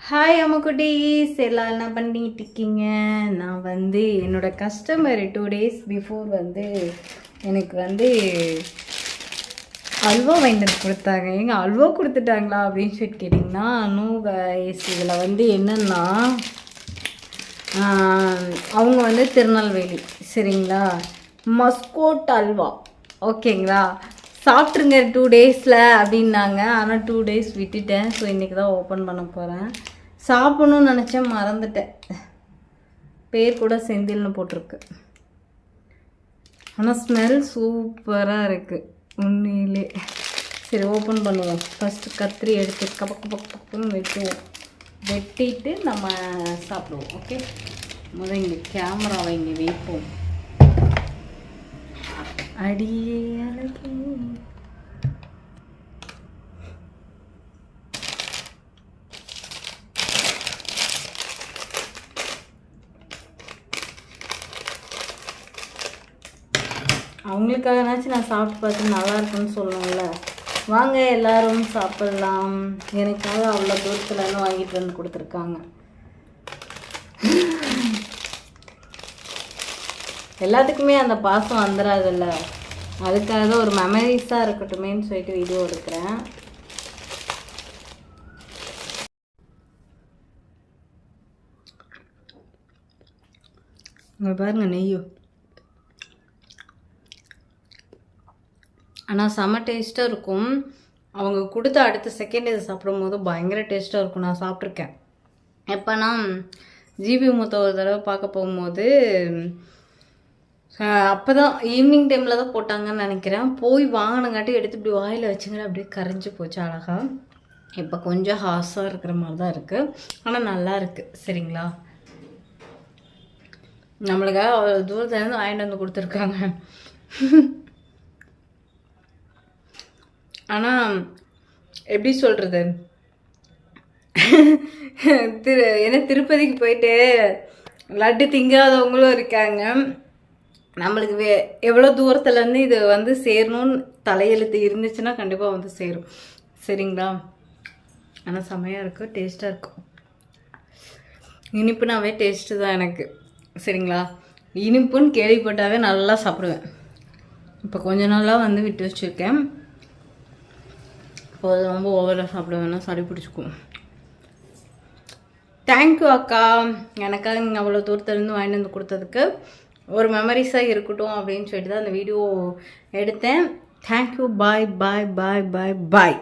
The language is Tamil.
ஹாய் அம்முக்குட்டீஸ். எல்லாம் என்ன பண்ணிட்டு இருக்கீங்க? நான் வந்து என்னோட கஸ்டமர் டூ டேஸ் பிஃபோர் வந்து எனக்கு வந்து அல்வா வாங்கிட்டு வந்து கொடுத்தாங்க. ஏங்க அல்வா கொடுத்துட்டாங்களா அப்படின்னு சொல்லிட்டு கேட்டிங்கன்னா நோ கைஸ் இதில் வந்து என்னென்னா அவங்க வந்து திருநெல்வேலி சரிங்களா? மஸ்கோட் அல்வா. ஓகேங்களா சாப்பிட்ருங்க டூ டேஸில் அப்படின்னாங்க. ஆனால் டூ டேஸ் விட்டுட்டேன். ஸோ இன்றைக்கி தான் ஓப்பன் பண்ண போகிறேன் சாப்பிடணும்னு நினச்சேன். மறந்துட்டேன். பேர் கூட செந்தில்னு போட்டிருக்கு. ஆனால் ஸ்மெல் சூப்பராக இருக்குது உண்மையிலே. சரி ஓப்பன் பண்ணுவோம். ஃபஸ்ட்டு கத்திரி எடுத்து கபக் கபக் கப்புன்னு வெட்டுவோம். வெட்டிட்டு நம்ம சாப்பிடுவோம். ஓகே முதல் இங்கே கேமராவை இங்கே வைப்போம். அடியே அழகே. அவங்களுக்காகனாச்சும் நான் சாப்பிட்டு பார்த்து நல்லா இருக்குன்னு சொல்லணும்ல வாங்க எல்லாரும் சாப்பிடலாம். எனக்காக அவ்வளோ தூரத்துலன்னு வாங்கிட்டு வந்து கொடுத்துருக்காங்க. எல்லாத்துக்குமே அந்த பாசம் வந்துடாதுல்ல அதுக்காக தான் ஒரு மெமரிஸாக இருக்கட்டுமேன்னு சொல்லிட்டு வீடியோ எடுக்கிறேன். இங்கே பாருங்க நெய்யோ. ஆனால் செம்ம டேஸ்ட்டாக இருக்கும். அவங்க கொடுத்த அடுத்த செகண்ட் இதை சாப்பிடும் போது பயங்கர டேஸ்ட்டாக இருக்கும். நான் சாப்பிட்ருக்கேன் எப்போனா ஜிபி மூத்த ஒரு தடவை பார்க்க போகும்போது அப்போ தான் ஈவினிங் டைமில் தான் போட்டாங்கன்னு நினைக்கிறேன். போய் வாங்கினங்காட்டி எடுத்து இப்படி வாயில் வச்சுங்கிற அப்படியே கரைஞ்சி போச்சு அழகாக இப்போ கொஞ்சம் ஹாஸாக இருக்கிற மாதிரி தான் இருக்குது ஆனால் நல்லா இருக்குது சரிங்களா? நம்மளுக்காக அவ்வளோ தூரத்துலேருந்து வாங்கிட்டு வந்து கொடுத்துருக்காங்க. ஆனால் எப்படி சொல்கிறது திரு ஏன்னா திருப்பதிக்கு போயிட்டு லட்டு திங்காதவங்களும் இருக்காங்க. நம்மளுக்கு வே எவ்வளோ தூரத்துலேருந்து இது வந்து சேரணும்னு தலையெழுத்து இருந்துச்சுன்னா கண்டிப்பாக வந்து சேரும். சரிங்களா? ஆனால் செமையாக இருக்கும் டேஸ்ட்டாக இருக்கும். இனிப்புனாவே டேஸ்ட்டு தான் எனக்கு. சரிங்களா? இனிப்புன்னு கேள்விப்பட்டாவே நல்லா சாப்பிடுவேன். இப்போ கொஞ்ச நாளாக வந்து விட்டு வச்சுருக்கேன். இப்போ அது ரொம்ப ஓவராக சாப்பிடுவேன்னா சளி பிடிச்சிக்கும். தேங்க்யூ அக்கா. எனக்காக நீங்கள் அவ்வளோ தூரத்துலேருந்து வாங்கிட்டு வந்து கொடுத்ததுக்கு ஒரு மெமரிஸாக இருக்கட்டும் அப்படின்னு சொல்லிட்டு தான் அந்த வீடியோ எடுத்தேன். தேங்க்யூ பாய் பாய் பாய் பாய் பாய்